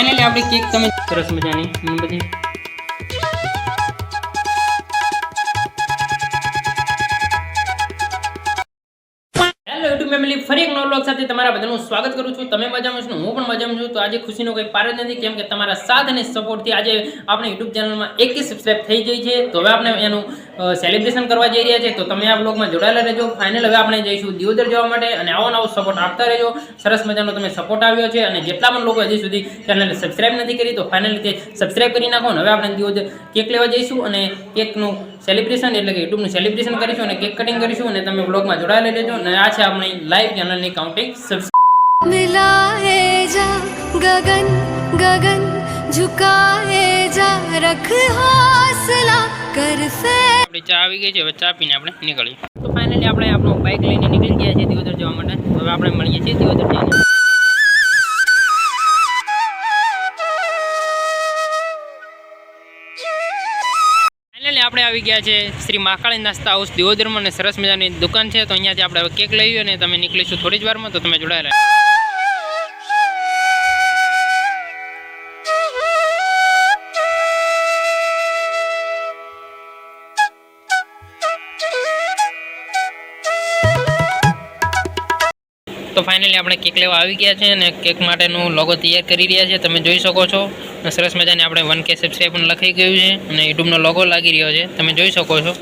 Finally આપણી cake તમે સરસ મજાની. બધી vlog સાથે તમારા બધાનું સ્વાગત કરું છું. તમે મજામાં છું હું પણ મજામાં છું. તો આજે ખુશીનો કોઈ પાર જ નથી, કેમ કે તમારા સાથ અને સપોર્ટથી આજે આપણે યુટ્યુબ ચેનલમાં એક સબસ્ક્રાઈબ થઈ ગઈ છે. તો હવે આપણે એનું સેલિબ્રેશન કરવા જઈ રહ્યા છે. તો તમે આ બ્લોગમાં જોડાયેલા રહેજો. ફાઇનલ હવે આપણે જઈશું દિયોદર જવા માટે અને આવો નવો સપોર્ટ આપતા રહેજો. સરસ મજાનો તમે સપોર્ટ આવ્યો છે અને જેટલા પણ લોકો હજી સુધી ચેનલને સબસ્ક્રાઈબ નથી કરી, તો ફાઇનલી તે સબસ્ક્રાઈબ કરી નાખો. હવે આપણે દિયોદર કેક લેવા જઈશું અને કેકનું સેલિબ્રેશન એટલે કે યુટ્યુબનું સેલિબ્રેશન કરીશું અને કેક કટિંગ કરીશું અને તમે બ્લોગમાં જોડાયેલા લેજો અને આ છે આપણી લાઈવ ચેનલની કાઉન્ટિંગ ગગન ગગન ઝુકા જા રખ હોસલા કર ફે આપણે ગઈ છે હવે ચા આપણે નીકળીએ. તો ફાઇનલી આપણે આપણું બાઇક લઈને નીકળી ગયા છે દિવોદર જવા માટે. હવે આપણે મળીએ છીએ દિવોદર જઈને. આપણે આવી ગયા છે. શ્રી મહાકાળી નાસ્તા હાઉસ દિયોદરમાં અને સરસ મજાની દુકાન છે. તો અહીંયાથી આપણે કેક લઈએ અને તમે નીકળીશું થોડી જ વારમાં, તો તમે જોડાયેલા તો ફાઇનલી આપણે કેક લેવા આવી ગયા છે અને કેક માટેનું લોગો તૈયાર કરી રહ્યા છે. તમે જોઈ શકો છો. સરસ મજાની આપણે વન કે સબસ્ક્રાઈબ પણ લખાઈ ગયું છે અને યુટ્યુબનો લોગો લાગી રહ્યો છે. તમે જોઈ શકો છો.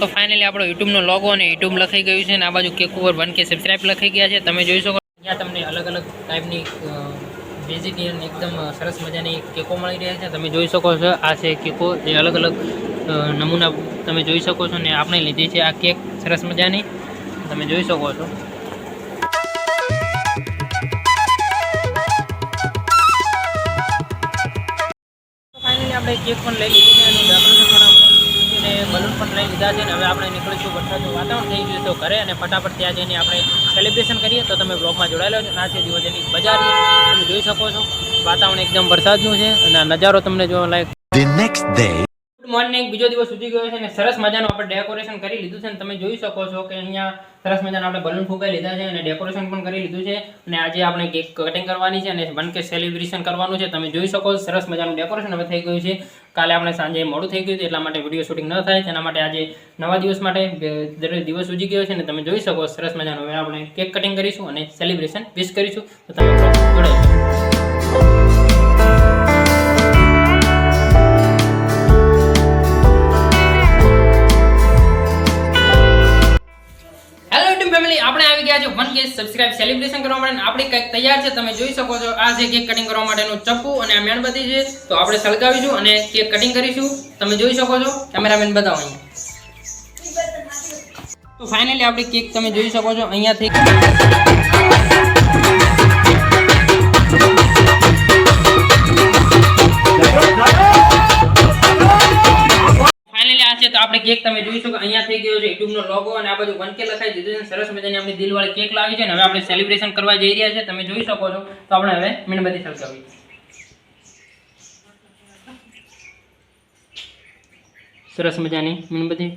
તો ફાઇનલી આપણો યુટ્યુબનો લોગો અને યુટ્યુબ લખાઈ ગયું છે અને આ બાજુ કેક ઉપર વન કે સબસ્ક્રાઈબ લખાઈ ગયા છે. તમે જોઈ શકો અહીંયા તમને અલગ અલગ ટાઈપની વેજીટેરિયન એકદમ સરસ મજાની કેકો મળી રહ્યા છે. તમે જોઈ શકો છો આ છે કેકો. જે અલગ અલગ નમૂના તમે જોઈ શકો છો ને આપણે લીધી છે આ કેક. સરસ મજાની. તમે જોઈ શકો છો. આપણે કેક પણ લઈ લીધી છે આપણે બલૂન પણ લઈ લીધા છે અને હવે આપણે નીકળીશું વરસાદનું વાતાવરણ થઈ ગયું તો ઘરે અને ફટાફટ ત્યાં જઈને આપણે સેલિબ્રેશન કરીએ. તો તમે બ્લોગમાં જોડાયેલો છો આ છે દિવસની બજાર છે. તમે જોઈ શકો છો. વાતાવરણ એકદમ વરસાદનું છે અને નજારો તમને જોવા લાયક ધ નેક્સ્ટ day. મોર્નિંગ બીજો દિવસ સુધી ગયો છે અને સરસ મજાનું આપણે ડેકોરેશન કરી લીધું છે અને તમે જોઈ શકો છો કે અહીંયા સરસ મજાના આપણે બલૂન ફૂંકાઈ લીધા છે અને ડેકોરેશન પણ કરી લીધું છે અને આજે આપણે કેક કટિંગ કરવાની છે અને વન કે સેલિબ્રેશન કરવાનું છે. તમે જોઈ શકો સરસ મજાનું ડેકોરેશન હવે થઈ ગયું છે. કાલે આપણે સાંજે મોડું થઈ ગયું છે એટલા માટે વીડિયો શૂટિંગ ન થાય. તેના માટે આજે નવા દિવસ માટે દરેક દિવસ ઉજી ગયો છે અને તમે જોઈ શકો સરસ મજાનું હવે આપણે કેક કટિંગ કરીશું અને સેલિબ્રેશન વિશ કરીશું. તો તમે જોડાઈ વન કે સબસ્ક્રાઇબ સેલિબ્રેશન કરવા માટે. આપણે કંઈક તૈયાર છે, તમે જોઈ શકો છો. આ છે કેક કટિંગ કરવા માટેનું ચપ્પુ અને આ મીણબત્તી છે, તો આપણે સળગાવીશું અને કેક કટિંગ કરીશું. તમે જોઈ શકો છો કેમેરામેન બતાવો અહીંયા. તો ફાઇનલી આપણી કેક તમે જોઈ શકો છો, અહીંયાથી છે તો આપણે કેક તમે જોઈ શકો, અહીંયા થઈ ગયો છે, યુટ્યુબનો લોગો અને આ બાજુ 1K લખાઈ દીધું છે સરસ મજાની આપણી દિલવાળી કેક લાવી છે અને હવે આપણે સેલિબ્રેશન કરવા જઈ રહ્યા છે, તમે જોઈ શકો છો. તો આપણે હવે મીણબત્તી સળગાવી સરસ મજાની મીણબત્તી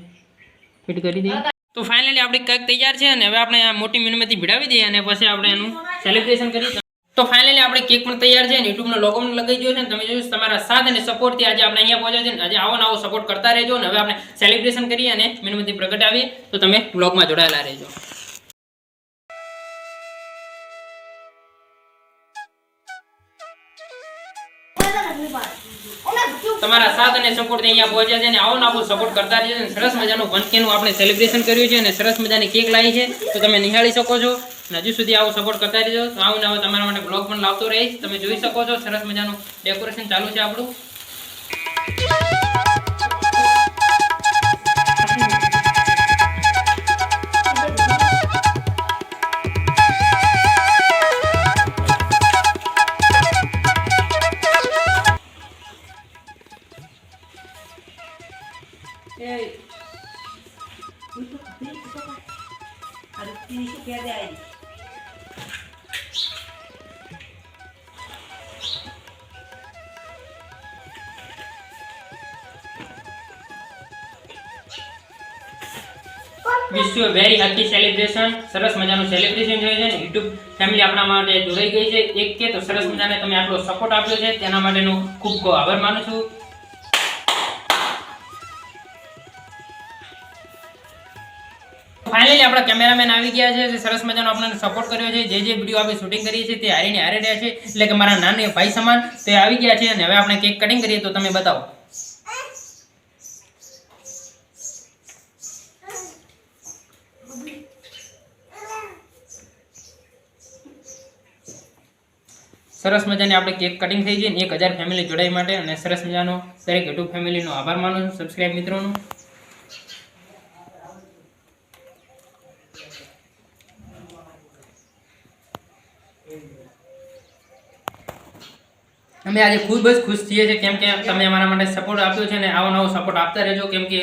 ફિટ કરી દઈએ. તો ફાઇનલી આપણી કેક તૈયાર છે અને હવે આપણે આ મોટી મીણબત્તી ભીડાવી દઈએ અને પછી આપણે એનું સેલિબ્રેશન કરીએ. તો ફાઇનલી આપણે કેક પણ તૈયાર છે અને યુટ્યુબનો લોગો પણ લગાવી ગયો છે તમે જોયું તમારા સાથ અને સપોર્ટથી આજે આપણે અહીંયા પહોંચ્યા છે આજે આવો નવો સપોર્ટ કરતા રહેજો અને હવે આપણે સેલિબ્રેશન કરીએ અને મીણબત્તી પ્રગટાવીએ તો તમે બ્લોગમાં જોડાયેલા રહેજો. તમારા સાથ અને સપોર્ટ અહીંયા પહોંચ્યા છે અને આવો નવો સપોર્ટ કરતા રહેજો સરસ મજાનું વનકેનું આપણે સેલિબ્રેશન કર્યું છે અને સરસ મજાની કેક લાવી છે, તો તમે નિહાળી શકો છો. હજુ સુધી આવો સપોર્ટ કરતા રહેજો તો આવું ને તમારા માટે બ્લોગ પણ લાવતો રહીશ તમે જોઈ શકો છો સરસ મજાનું ડેકોરેશન ચાલુ છે આપણું Hey. Muito bem, muito bem. Agora, tem que ter a. Wish you very happy celebration સરસ મજાનું સેલિબ્રેશન જોઈએ છે ને. યુટ્યુબ ફેમિલી આપણા માટે જોડાઈ ગઈ છે. એક કે તો સરસ મજાને તમે આટલો સપોર્ટ આપ્યો છે. તેના માટેનો ખૂબ ખૂબ આભાર માનું છું. ફાઇનલી આપણા કેમેરામેન આવી ગયા છે સરસ મજાનો આપણને સપોર્ટ કર્યો છે. જે જે વીડિયો આપણે શૂટિંગ કરીએ છીએ તે હારીને હારે રહ્યા છે. એટલે કે મારા નાની ભાઈ સમાન તે આવી ગયા છે અને હવે આપણે કેક કટિંગ કરીએ તો તમે બતાવો. સરસ મજાની આપણે કેક કટિંગ થઈ છે એક હજાર ફેમિલી જોડાઈ માટે અને સરસ મજાનો દરેક યુટ્યુબ ફેમિલીનો આભાર માનું છું. સબસ્ક્રાઈબ મિત્રોનો. અમે આજે ખૂબ જ ખુશ થઈએ છીએ કેમ કે તમે અમારા માટે સપોર્ટ આપ્યો છે ને આવો નવો સપોર્ટ આપતા રહેજો. કેમ કે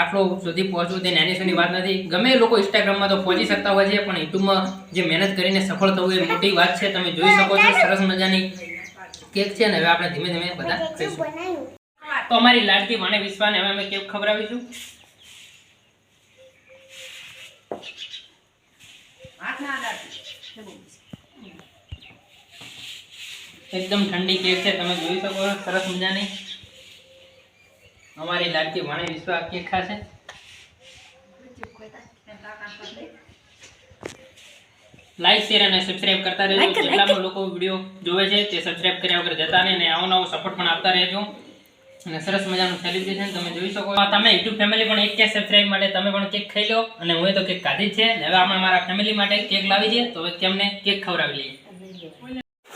આટલો સુધી પહોંચવું તે નાની સૂની વાત નથી. ગમે લોકો ઇન્સ્ટાગ્રામમાં તો પહોંચી શકતા હોય છે પણ યુટ્યુબમાં જે મહેનત કરીને સફળ થવું એ મોટી વાત છે. તમે જોઈ શકો છો સરસ મજાની કેક છે ને હવે આપણે ધીમે ધીમે બધા ખાઈશું. તો અમારી લાડકી મને વિશ્વાને હવે અમે કેક ખવડાવીશું. એકદમ ઠંડી કેક છે તમે જોઈ શકો છો સરસ મજાની. અમારી લાડકી વાણી વિશ્વા કે કેક ખાશે. લાઈક શેર અને સબસ્ક્રાઇબ કરતા રહેજો. જેટલા લોકો વીડિયો જોવે છે તે સબસ્ક્રાઇબ કર્યા વગર જતા નહીં અને આવો નવો સપોર્ટ પણ આપતા રહેજો. અને સરસ મજાનું સેલિબ્રેશન તમે જોઈ શકો. તમે યુટ્યુબ ફેમિલી પણ એક કે સબસ્ક્રાઇબ માટે તમે પણ કેક ખાઈ લો. અને હું તો કેક જ છે. હવે આપણે મારા ફેમિલી માટે કેક લાવી છે. તો હવે તેમને કેક ખવડાવી લઈએ.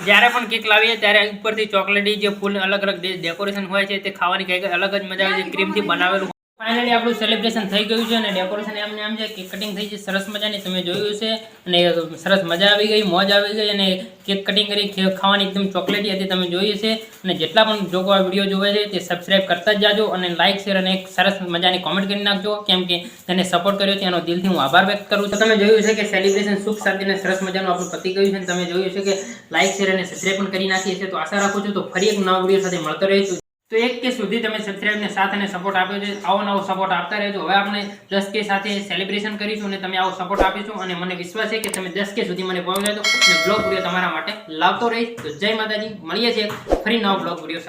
જ્યારે પણ કેક લાવીએ ત્યારે ઉપરથી ચોકલેટી જે ફૂલ અલગ અલગ ડેકોરેશન હોય છે તે ખાવાની કંઈક અલગ જ મજા આવે છે. ક્રીમથી બનાવેલું ફાઇનલી આપણું સેલિબ્રેશન થઈ ગયું છે અને ડેકોરેશન એમને એમ છે કેક કટિંગ થઈ છે. સરસ મજાની તમે જોયું છે. અને સરસ મજા આવી ગઈ, મોજ આવી ગઈ અને કેક કટિંગ કરી ખાવાની એકદમ ચોકલેટી હતી તમે જોઈ છે. અને જેટલા પણ લોકો આ વીડિયો જોવે છે તે સબસ્ક્રાઇબ કરતા જ જાજો અને લાઇક શેર અને એક સરસ મજાની કોમેન્ટ કરી નાખજો. કેમ કે તેને સપોર્ટ કર્યો છે, એનો દિલથી હું આભાર વ્યક્ત કરું છું. તમે જોયું છે કે સેલિબ્રેશન સુખ શાંતિને સરસ મજાનું આપણું પતી ગયું છે અને તમે જોયું છે કે લાઇક શેર અને સબસ્ક્રાઇબ પણ કરી નાખીએ છીએ. તો આશા રાખું છું તો ફરી એક નવા વીડિયો સાથે મળતો રહીશું. તો એક કે સુધી તમે સબસ્ક્રાઇબ ને સાથ અને સપોર્ટ આપ્યો છે. આવો નવો સપોર્ટ આપતા રહેજો. હવે આપણે દસ કે સાથે સેલિબ્રેશન કરીશું અને તમે આવો સપોર્ટ આપીશું અને મને વિશ્વાસ છે કે તમે દસ કે સુધી મને પહોંચાડો અને બ્લોગ વીડિયો તમારા માટે લાવતો રહીશ. તો જય માતાજી. મળીએ છીએ ફરી નવો બ્લોગ વીડિયો